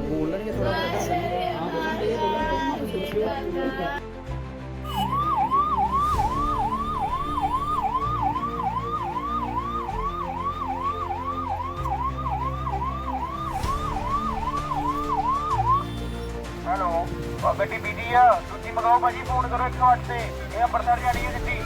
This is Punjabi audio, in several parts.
ਬੋਲਣਗੇ ਥੋੜਾ ਹਾਂ ਬੋਲਣਗੇ ਬੋਲਣਗੇ ਹੈਲੋ ਉਹ ਗੱਡੀ ਬੀਜੀ ਆ। ਤੁਸੀਂ ਮਗਾਓ ਭਾਜੀ, ਫੋਨ ਕਰੋ 108 ਤੇ। ਇਹ ਅੰਮ੍ਰਿਤਸਰ ਜਾਣੀ ਹੈ ਗੱਡੀ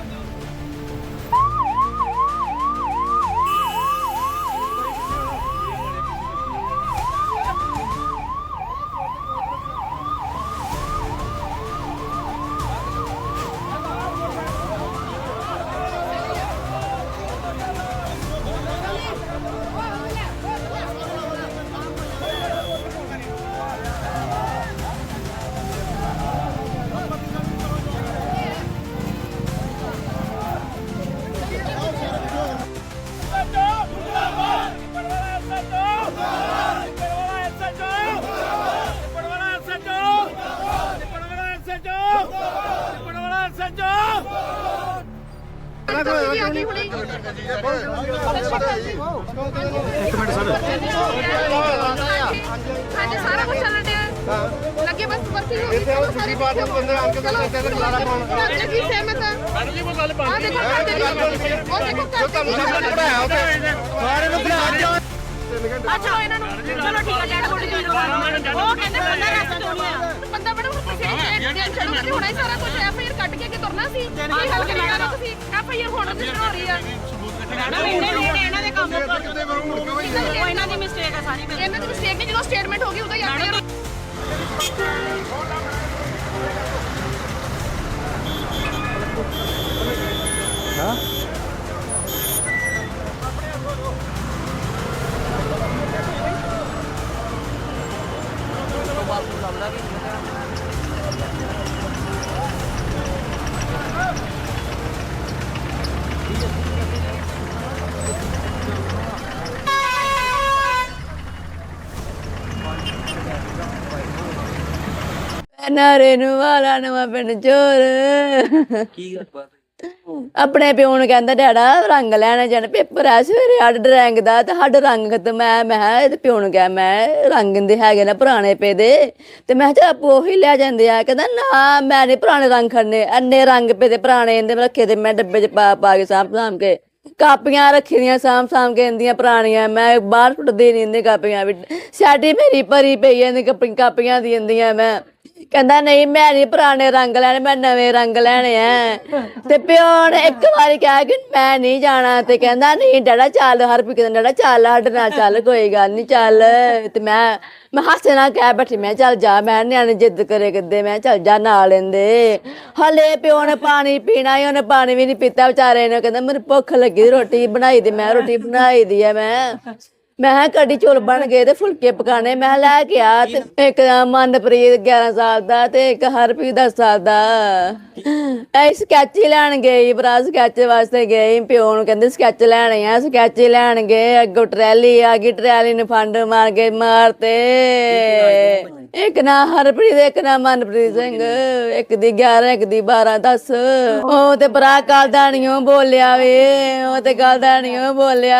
ਹਾਂਜੀ ਸਾਰਾ ਕੁਝ ਚੱਲਣ ਡਿਆ ਲੱਗੇ ਬਸ ਬਰਫੀ ਹੋ ਗਈ ਚਲੋ ਸਾਰੇ ਬਾਤ ਬੰਦੇ ਆ ਕੇ ਦੱਸਦੇ ਤੇ ਖਲਾਰਾ ਪਾਉਣ ਤੁਹਾਡੇ ਕੀ ਸਹਿਮਤ ਆ ਮੈਡਮ ਜੀ ਉਹ ਗੱਲ ਬਾਤ ਦੇਖੋ ਕਰਦੇ ਵੀ ਉਹ ਦੇਖੋ ਕਰਦੇ ਵੀ ਪੜਾਇਆ ਉਹਦੇ ਸਾਰੇ ਨੂੰ ਬਣਾ ਅੱਛਾ, ਇਹਨਾਂ ਨੂੰ ਚਲੋ ਠੀਕ ਹੈ ਡੈਡ ਬੋਡੀ ਦੀ ਉਹ ਕਹਿੰਦੇ ਬੰਦਾ ਰਾਸਤਾ ਚੋਣਿਆ ਬੰਦਾ ਬੜਾ ਨੇ ਟੈਨਸ਼ਨ ਨਹੀਂ ਹੋਣਾ ਹੀ ਸਾਰਾ ਕੁਝ ਐਫ ਆਈ ਆਰ ਕੱਟ ਕੇ ਕਿ ਤੁਰਨਾ ਸੀ। ਕੀ ਹੱਲ ਕਰਨਾ ਤੁਸੀਂ। ਐਫ ਆਈ ਆਰ ਹੁਣ ਤੇ ਹੋ ਰਹੀ ਆ। ਇਹਨੇ ਨੇ ਦੇ ਕੰਮ ਉਹ ਇਹਨਾਂ ਦੀ ਮਿਸਟੇਕ ਆ ਸਾਰੀ ਇਹਨਾਂ ਦੀ ਮਿਸਟੇਕ ਨਹੀਂ ਜਦੋਂ ਸਟੇਟਮੈਂਟ ਹੋ ਗਈ ਉਦੋਂ ਹੀ ਐਫ ਆਈ ਆਰ ਨਾਰੇ ਨੂੰ ਵਾਲਾ ਨਵਾਂ ਪਿੰਡ ਚੋਰ। ਕੀ ਗੱਲ ਬਾਤ ਆਪਣੇ ਪਿਓ ਨੂੰ ਕਹਿੰਦਾ, ਡੈਡਾ, ਰੰਗ ਲੈਣਾ ਜਾਣਾ, ਪੇਪਰ ਆ, ਸਵੇਰੇ ਸਾਡਾ ਡਰਾਇੰਗ ਦਾ ਤੇ ਸਾਡਾ ਰੰਗ ਖਤਮ ਹੈ। ਮੈਂ ਇਹਦੇ ਪਿਓ ਨੂੰ ਕਿਹਾ, ਮੈਂ ਰੰਗ ਦੇ ਹੈਗੇ ਨਾ ਪੁਰਾਣੇ ਪੇ ਦੇ। ਤੇ ਮੈਂ ਕਿਹਾ, ਚੱਲ ਉਹੀ ਲੈ ਜਾਂਦੇ ਆ। ਕਹਿੰਦਾ, ਨਾ, ਮੈਂ ਨਹੀਂ ਪੁਰਾਣੇ ਰੰਗ ਖੜਨੇ ਅੰਨੇ ਰੰਗ ਪੇ ਦੇ ਪੁਰਾਣੇ ਇਹਦੇ ਰੱਖੇ ਤੇ ਮੈਂ ਡੱਬੇ 'ਚ ਪਾ ਪਾ ਕੇ ਸਾਂਭ ਸਾਂਭ ਕੇ, ਕਾਪੀਆਂ ਰੱਖੀ ਦੀਆਂ ਸਾਂਭ ਸਾਂਭ ਕੇ ਇੰਦੀਆਂ ਪੁਰਾਣੀਆਂ, ਮੈਂ ਬਾਹਰ ਸੁੱਟਦੀ ਨਹੀਂ ਇੰਦੀਆਂ ਕਾਪੀਆਂ ਵੀ। ਸਾਡੀ ਮੇਰੀ ਭਰੀ ਪਈ ਐ ਕਾਪੀਆਂ ਦੀ ਇੰਦੀਆਂ ਮੈਂ। ਕਹਿੰਦਾ, ਨਹੀਂ, ਮੈਂ ਨਹੀਂ ਪੁਰਾਣੇ ਰੰਗ ਲੈਣੇ, ਮੈਂ ਨਵੇਂ ਰੰਗ ਲੈਣੇ ਆ ਤੇ ਪਿਓ ਨੇ ਇੱਕ ਵਾਰੀ ਕਿਹਾ ਕਿ ਮੈਂ ਨਹੀਂ ਜਾਣਾ ਤੇ ਕਹਿੰਦਾ, ਨਹੀਂ, ਡੈਡਾ ਚੱਲ, ਹਰ ਵੀ ਕਹਿੰਦਾ, ਡੈਡਾ ਚੱਲ, ਸਾਡੇ ਨਾਲ ਚੱਲ, ਕੋਈ ਗੱਲ ਨਹੀਂ ਚੱਲ। ਤੇ ਮੈਂ ਮੈਂ ਹਾਸੇ ਨਾਲ ਕਹਿ ਬੈਠੀ, ਮੈਂ ਕਿਹਾ, ਚੱਲ ਜਾ। ਮੈਂ ਨਿਆਣੇ ਜਿੱਦ ਕਰੇ ਕਿੱਦੇ? ਮੈਂ ਚੱਲ ਜਾ, ਨਾਲ ਲੈਂਦੇ। ਹਲੇ ਪਿਓ ਨੇ ਪਾਣੀ ਪੀਣਾ ਹੀ ਉਹਨੇ ਪਾਣੀ ਵੀ ਨਹੀਂ ਪੀਤਾ, ਵਿਚਾਰੇ ਨੇ ਕਹਿੰਦਾ, ਮੈਨੂੰ ਭੁੱਖ ਲੱਗੀ ਰੋਟੀ ਬਣਾਈ ਦੀ। ਮੈਂ ਰੋਟੀ ਬਣਾਈ ਦੀ ਆ ਮੈਂ। ਮੈਂ ਕਿਹਾ ਕੜੀ ਚੌਲ ਬਣ ਗਏ ਤੇ ਫੁਲਕੇ ਪਕਾਣੇ ਮੈਂ ਕਿਹਾ ਲੈ ਕੇ ਆ ਤੇ ਇੱਕ ਮਨਪ੍ਰੀਤ 11 ਸਾਲ ਦਾ ਤੇ ਇੱਕ ਹਰਪ੍ਰੀਤ 10 ਸਾਲ ਦਾ। ਐ ਸਕੈਚ ਲੈਣ ਗਏ ਭਰਾ, ਸਕੈਚ ਵਾਸਤੇ ਗਏ ਪਿਓ ਨੂੰ। ਕਹਿੰਦੇ ਸਕੈਚ ਲੈਣੇ ਆ, ਸਕੈਚ ਲੈਣ ਗਏ। ਅੱਗੋਂ ਟਰੈਲੀ ਆ ਗਈ, ਟਰੈਲੀ ਨੂੰ ਫੰਡ ਮਾਰ ਕੇ ਮਾਰਤੇ। ਇੱਕ ਨਾ ਹਰਪ੍ਰੀਤ ਇੱਕ ਨਾ ਮਨਪ੍ਰੀਤ ਸਿੰਘ ਇੱਕ ਦੀ 11 ਇੱਕ ਦੀ 12 10 ਉਹ ਤੇ ਭਰਾ ਕੱਲ ਬੋਲਿਆ ਵੇ ਉਹ ਤੇ ਕੱਲ ਬੋਲਿਆ।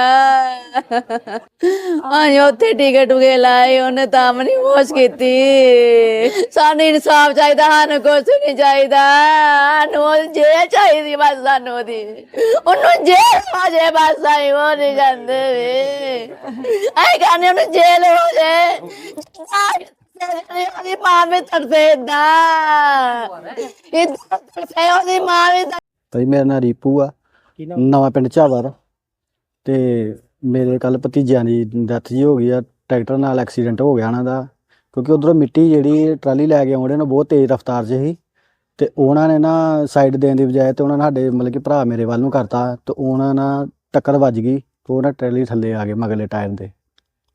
ਆਏ ਉੱਥੇ ਟਿਕਟ ਉਗੇ ਲਾਏ ਉਹਨੇ ਤਾਂ ਨਹੀਂ ਹੋਸ਼ ਕੀਤੀ। ਸਾਨੂੰ ਇਨਸਾਫ ਚਾਹੀਦਾ ਸਾਨੂੰ ਕੁਝ ਨਹੀਂ ਚਾਹੀਦਾ। ਸਾਨੂੰ ਜੇ ਚਾਹੀਦੀ ਬਸ ਸਾਨੂੰ ਦੀ ਉਹਨੂੰ ਜੇ ਬਸ ਆਈ ਉਹ ਨਹੀਂ ਜਾਂਦੇ ਵੇ। ਆਏ ਗਾਣੇ ਉਹਨੂੰ ਜੇਲ੍ਹ ਹੋ ਜੇ। ਉਹਦੀ ਮਾਂ ਵੀ ਤਰਸੇ ਦਾ ਇਹ ਤਰਸੇ ਉਹਦੀ ਮਾਂ ਵੀ ਭਾਈ ਮੇਰਾ ਨਾਂ ਰੀਪੂ ਆ। ਕੀ ਨਾਮ? ਨਵਾਂ ਪਿੰਡ ਝਾਵਰ ਤੇ। ਮੇਰੇ ਕੱਲ ਭਤੀਜਿਆਂ ਦੀ ਡੈਥ ਜੀ ਹੋ ਗਈ ਆ। ਟਰੈਕਟਰ ਨਾਲ ਐਕਸੀਡੈਂਟ ਹੋ ਗਿਆ ਉਹਨਾਂ ਦਾ। ਕਿਉਂਕਿ ਉਧਰੋਂ ਮਿੱਟੀ ਜਿਹੜੀ ਟਰਾਲੀ ਲੈ ਕੇ ਆਉਂਦੇ ਨੇ ਬਹੁਤ ਤੇਜ਼ ਰਫ਼ਤਾਰ 'ਚ ਸੀ। ਤੇ ਉਹਨਾਂ ਨੇ ਨਾ ਸਾਈਡ ਦੇਣ ਦੀ ਬਜਾਏ ਤੇ ਉਹਨਾਂ ਨੇ ਸਾਡੇ ਮਤਲਬ ਕਿ ਭਰਾ ਮੇਰੇ ਵੱਲ ਨੂੰ ਕਰਤਾ। ਤੇ ਉਹਨਾਂ ਨਾਲ ਟੱਕਰ ਵੱਜ ਗਈ ਤੇ ਉਹਨਾਂ ਟਰਾਲੀ ਥੱਲੇ ਆ ਗਏ ਮਗਲੇ ਟਾਇਰ ਦੇ।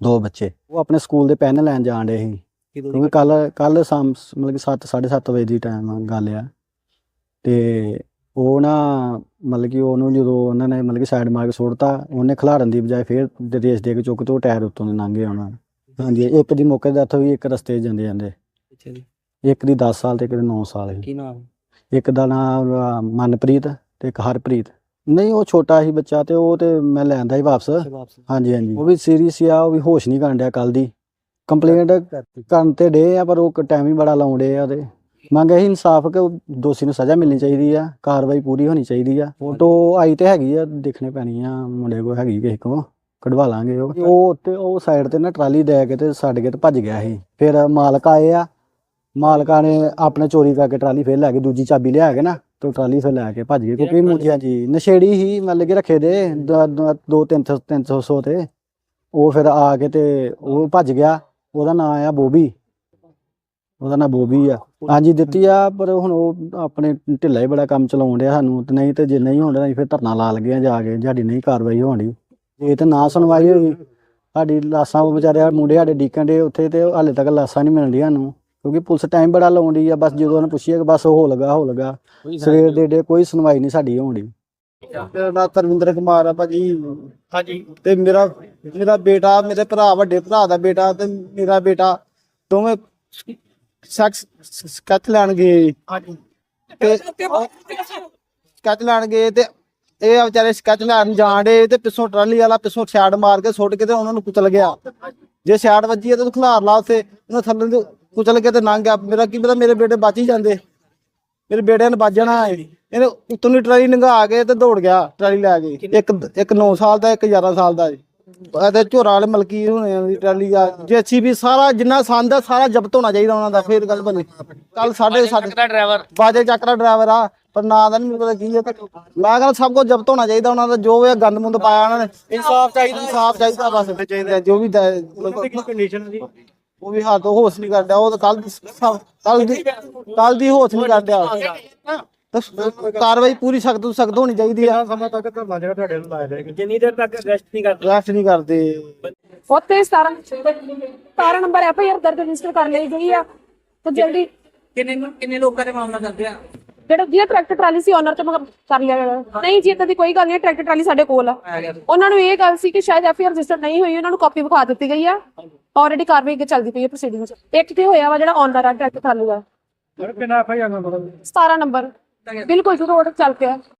ਦੋ ਬੱਚੇ। ਉਹ ਆਪਣੇ ਸਕੂਲ ਦੇ ਪੈਨ ਲੈਣ ਜਾਣ ਡੇ ਸੀ। ਕਿਉਂਕਿ ਕੱਲ ਕੱਲ ਸ਼ਾਮ ਮਤਲਬ ਕਿ 7 7:30 ਵਜੇ ਦੀ ਟਾਈਮ ਗੱਲ ਆ। ਤੇ ਉਹ ਨਾ ਮਤਲਬ ਕਿ ਉਹਨੂੰ ਜਦੋਂ ਉਹਨਾਂ ਨੇ ਮਤਲਬ ਕਿ ਸਾਈਡ ਮਾਰ ਕੇ ਸੁੱਟਤਾ ਉਹਨੇ ਖਿਲਾਰਨ ਦੀ ਬਜਾਏ ਫੇਰ ਰੇਸ ਦੇ ਕੇ ਚੁੱਕ ਤੋਂ ਟਾਇਰ ਉੱਤੋਂ ਦੇ ਲੰਘ ਉਹਨਾਂ ਹਾਂਜੀ ਇੱਕ ਦੀ ਮੌਕੇ ਤੇ ਡੈਥ ਹੋਈ ਇੱਕ ਰਸਤੇ ਜਾਂਦੇ ਜਾਂਦੇ। ਅੱਛਾ ਜੀ। ਇੱਕ ਦੀ 10 ਸਾਲ ਤੇ ਇੱਕ ਦੀ 9 ਸਾਲ ਕੀ ਨਾਮ? ਇੱਕ ਦਾ ਨਾਮ ਮਨਪ੍ਰੀਤ ਤੇ ਇੱਕ ਹਰਪ੍ਰੀਤ। ਨਹੀਂ ਉਹ ਛੋਟਾ ਸੀ ਬੱਚਾ ਤੇ ਉਹ ਤੇ ਮੈਂ ਲੈਂਦਾ ਹੀ ਵਾਪਸ। ਹਾਂਜੀ ਹਾਂਜੀ। ਉਹ ਵੀ ਸੀਰੀਅਸ ਆ ਉਹ ਵੀ ਹੋਸ਼ ਨਹੀਂ ਕਰਨ ਡਿਆ ਕੱਲ ਦੀ। ਕੰਪਲੇਂਟ ਕਰਨ ਤੇ ਡੇ ਆ ਪਰ ਉਹ ਟਾਈਮ ਹੀ ਬੜਾ ਲਾਉਂਦੇ ਆ ਤੇ ਮੰਗ ਇਹੀ ਇਨਸਾਫ ਕਿ ਉਹ ਦੋਸ਼ੀ ਨੂੰ ਸਜ਼ਾ ਮਿਲਣੀ ਚਾਹੀਦੀ ਆ ਕਾਰਵਾਈ ਪੂਰੀ ਹੋਣੀ ਚਾਹੀਦੀ ਆ। ਫੋਟੋ ਆਈ ਤੇ ਹੈਗੀ ਆ ਦੇਖਣੇ ਪੈਣੀ ਆ ਮੁੰਡੇ ਕੋ ਹੈਗੀ ਕਿਸੇ ਕੋ ਕਢਵਾ ਲਾਂਗੇ ਉਹ। ਉਹ ਤੇ ਉਹ ਸਾਈਡ ਤੇ ਨਾ ਟਰਾਲੀ ਦੇ ਕੇ ਤੇ ਛੱਡ ਕੇ ਤੇ ਭੱਜ ਗਿਆ ਸੀ। ਫਿਰ ਮਾਲਕ ਆਏ ਆ ਮਾਲਕਾਂ ਨੇ ਆਪਣੇ ਚੋਰੀ ਕਰਕੇ ਟਰਾਲੀ ਫੇਰ ਲੈ ਕੇ ਦੂਜੀ ਚਾਬੀ ਲਿਆ ਕੇ ਨਾ ਤੇ ਟਰਾਲੀ ਫੇਰ ਲੈ ਕੇ ਭੱਜ ਗਏ। ਕਿਉਂਕਿ ਮੁੰਡਿਆਂ ਜੀ ਨਸ਼ੇੜੀ ਹੀ ਮਤਲਬ ਕਿ ਰੱਖੇ ਦੇ ਦ- ਦ- ਦੋ ਤਿੰਨ ਸੌ ਤਿੰਨ ਸੌ ਸੌ ਤੇ। ਉਹ ਫਿਰ ਆ ਕੇ ਤੇ ਉਹ ਭੱਜ ਗਿਆ। ਉਹਦਾ ਨਾਮ ਆ ਬੋਬੀ। ਉਹਦਾ ਨਾਮ ਬੋਬੀ ਆ। ਹਾਂਜੀ ਦਿੱਤੀ ਆ ਪਰ ਹੁਣ ਉਹ ਆਪਣੇ ਢਿੱਲਾ ਹੀ ਬੜਾ ਕੰਮ ਚਲਾਉਣ ਡਿਆ ਸਾਨੂੰ। ਤੇ ਨਹੀਂ ਤੇ ਜੇ ਨਹੀਂ ਹੋਣਾ ਫਿਰ ਧਰਨਾ ਲਾ ਲਗੇ ਆ ਜਾ ਕੇ ਸਾਡੀ ਨਹੀਂ ਕਾਰਵਾਈ ਹੋਣੀ। ਜੇ ਤੇ ਨਾ ਸੁਣਵਾਈ ਹੋਈ ਸਾਡੀ ਲਾਸਾਂ ਉਹ ਵਿਚਾਰੇ ਮੁੰਡੇ ਸਾਡੇ ਡੀਕਨ ਦੇ ਉੱਥੇ ਤੇ ਹਾਲੇ ਤੱਕ ਲਾਸਾਂ ਨਹੀਂ ਮਿਲਦੀਆਂ ਸਾਨੂੰ। ਕਿਉਂਕਿ ਪੁਲਿਸ ਟਾਈਮ ਬੜਾ ਲਾਉਂਦੀ ਆ ਬਸ ਜਦੋਂ ਉਹਨੇ ਪੁੱਛਿਆ ਕਿ ਬਸ ਹੋ ਲਗਾ ਹੋ ਲਗਾ। ਸਵੇਰ ਦੇ ਡੇ ਕੋਈ ਸੁਣਵਾਈ ਨਹੀਂ ਸਾਡੀ ਹੋਣੀ ਮੇਰਾ ਨਾਮ ਤਰਵਿੰਦਰ ਕੁਮਾਰ ਆ ਭਾਜੀ। ਹਾਂਜੀ। ਤੇ ਮੇਰਾ ਮੇਰਾ ਬੇਟਾ ਮੇਰੇ ਭਰਾ ਵੱਡੇ ਭਰਾ ਦਾ ਬੇਟਾ ਤੇ ਮੇਰਾ ਬੇਟਾ ਦੋਵੇਂ ਸੈਕਸ ਸਕੈਚ ਲੈਣ ਗਏ। ਹਾਂਜੀ। ਤੇ ਸਕੈਚ ਲੈਣ ਗਏ ਤੇ ਇਹ ਵਿਚਾਰੇ ਸਕੈਚ ਲੈਣ ਜਾਣ ਡੇ ਤੇ ਪਿੱਛੋਂ ਟਰਾਲੀ ਵਾਲਾ ਪਿੱਛੋਂ ਛਾੜ ਮਾਰ ਕੇ ਸੁੱਟ ਕੇ ਤੇ ਉਹਨਾਂ ਨੂੰ ਕੁਚਲ ਗਿਆ। ਜੇ ਛਾੜ ਵੱਜੀ ਤੇ ਖਲਾਰ ਲਾ ਉਸੇ ਉਹਨਾਂ ਥੱਲੇ ਕੁਚਲ ਕੇ ਤੇ ਲੰਘ ਗਿਆ। ਮੇਰਾ ਕੀ ਪਤਾ ਮੇਰੇ ਬੇਟੇ ਬਚ ਹੀ ਜਾਂਦੇ। ਮੇਰੇ ਬੇਟੇ ਨੇ ਵੱਜਣਾ ਹੈ ਇਹਨੇ ਉੱਤੋਂ ਦੀ ਟਰਾਲੀ ਲੰਘਾ ਕੇ ਤੇ ਦੌੜ ਗਿਆ ਟਰਾਲੀ ਲੈ ਕੇ। ਇੱਕ ਇੱਕ 9 ਸਾਲ ਦਾ ਇੱਕ 11 ਸਾਲ ਦਾ ਜੀ। ਤੇ ਝੋਰਾ ਵਾਲੇ ਮਲਕੀ ਹੋਣੇ ਆ ਦੀ ਟਰਾਲੀ ਆ। ਜੇਸੀ ਵੀ ਸਾਰਾ ਜਿੰਨਾ ਸੰਦ ਆ ਸਾਰਾ ਜ਼ਬਤ ਹੋਣਾ ਚਾਹੀਦਾ ਉਹਨਾਂ ਦਾ ਫੇਰ ਗੱਲ ਬਣੀ। ਕੱਲ ਸਾਡੇ ਸਾਡੇ ਡਰਾਈਵਰ ਬਾਜੇ ਚੱਕ ਦਾ ਡਰਾਈਵਰ ਆ ਪਰ ਨਾਂ ਦਾ ਨਹੀਂ ਪਤਾ ਕੀ ਹੈ ਤੇ ਮੈਂ ਕਹਿੰਦਾ ਸਭ ਕੁਝ ਜ਼ਬਤ ਹੋਣਾ ਚਾਹੀਦਾ ਉਹਨਾਂ ਦਾ ਜੋ ਵੀ ਗੰਦ ਮੁੰਦ ਪਾਇਆ ਉਹਨਾਂ ਨੇ। ਇਨਸਾਫ ਚਾਹੀਦਾ। ਇਨਸਾਫ ਚਾਹੀਦਾ ਬਸ। ਚਾਹੀਦਾ। ਜੋ ਵੀ ਕੰਡੀਸ਼ਨ ਦੀ ਉਹ ਵੀ ਹੱਥ ਹੋਸ਼ ਨਹੀਂ ਕਰਦਾ ਉਹ ਤਾਂ ਕੱਲ ਕੱਲ ਦੀ ਕੱਲ ਦੀ ਹੋਸ਼ ਨਹੀਂ ਕਰਦਾ ਤਾਂ ਕਾਰਵਾਈ ਪੂਰੀ ਸਖਤ ਤੋਂ ਸਖਤ ਹੋਣੀ ਚਾਹੀਦੀ ਆ। ਸਮਾਂ ਤੱਕ ਧਰਨਾ ਜਿਹੜਾ ਤੁਹਾਡੇ ਨੂੰ ਲਾਇਆ ਜਾਏਗਾ। ਜਿੰਨੀ ਦੇਰ ਤੱਕ ਅਰੈਸਟ ਨਹੀਂ ਕਰਦੇ। ਅਰੈਸਟ ਨਹੀਂ ਕਰਦੇ। ਉੱਥੇ 17 17 ਨੰਬਰ ਐਫ ਆਈ ਆਰ ਦਰਜ ਰਜਿਸਟਰ ਕਰ ਲਈ ਗਈ ਆ। ਤੇ ਜਲਦੀ ਕਿੰਨੇ ਕਿੰਨੇ ਲੋਕਾਂ ਦੇ ਮਾਮਲਾ ਦਰਜ ਆ? ਜਿਹੜਾ ਜਿਹੜਾ ਟਰੈਕਟਰ ਟਰਾਲੀ ਸੀ ਓਨਰ ਤੇ ਮਗਰ ਕਰ ਲਿਆ। ਨਹੀਂ ਜੀ ਇਦਾਂ ਦੀ ਕੋਈ ਗੱਲ ਨਹੀਂ ਟਰੈਕਟਰ ਟਰਾਲੀ ਸਾਡੇ ਕੋਲ ਆ। ਉਹਨਾਂ ਨੂੰ ਇਹ ਗੱਲ ਸੀ ਕਿ ਸ਼ਾਇਦ ਐਫ ਆਈ ਆਰ ਰਜਿਸਟਰ ਨਹੀਂ ਹੋਈ ਉਹਨਾਂ ਨੂੰ ਕਾਪੀ ਵਿਖਾ ਦਿੱਤੀ ਗਈ ਆ। ਆਲਰੇਡੀ ਕਾਰਵਾਈ ਅੱਗੇ ਚੱਲਦੀ ਪਈ ਹੈ ਪ੍ਰੋਸੀਡਿੰਗ ਚ ਇੱਕ ਤੇ ਹੋਇਆ ਵਾ ਜਿਹੜਾ ਓਨਰ ਆ ਟਰੈਕਟਰ ਟਰਾਲੀ ਦਾ। ਕਿੰਨਾ ਐਫ ਆਈ ਆਰ 17 ਨੰਬਰ ਬਿਲਕੁਲ ਰੋਡ ਚੱਲ ਪਿਆ।